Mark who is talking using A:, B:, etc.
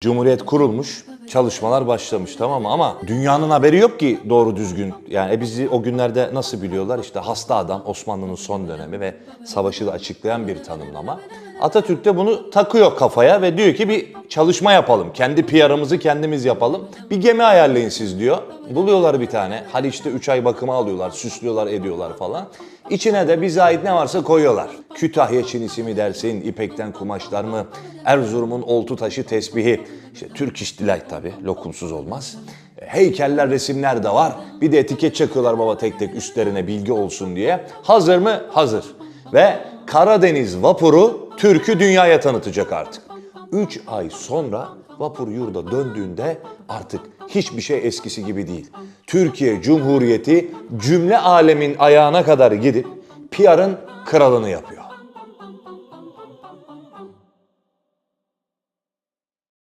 A: Cumhuriyet kurulmuş, çalışmalar başlamış tamam mı? Ama dünyanın haberi yok ki doğru düzgün. Yani e bizi o günlerde nasıl biliyorlar? İşte hasta adam Osmanlı'nın son dönemi ve savaşı da açıklayan bir tanımlama. Atatürk de bunu takıyor kafaya ve diyor ki bir çalışma yapalım. Kendi PR'ımızı kendimiz yapalım. Bir gemi ayarlayın siz diyor. Buluyorlar bir tane. Haliç'te 3 ay bakıma alıyorlar, süslüyorlar, ediyorlar falan. İçine de bize ait ne varsa koyuyorlar. Kütahya çinisi mi dersin, ipekten kumaşlar mı, Erzurum'un oltu taşı tesbihi, işte Türk iş Delight tabii, lokumsuz olmaz. Heykeller, resimler de var. Bir de etiket çakıyorlar baba tek tek üstlerine bilgi olsun diye. Hazır mı? Hazır. Ve Karadeniz vapuru Türk'ü dünyaya tanıtacak artık. 3 ay sonra vapur yurda döndüğünde artık hiçbir şey eskisi gibi değil. Türkiye Cumhuriyeti cümle alemin ayağına kadar gidip PR'ın kralını yapıyor. bum bum bum.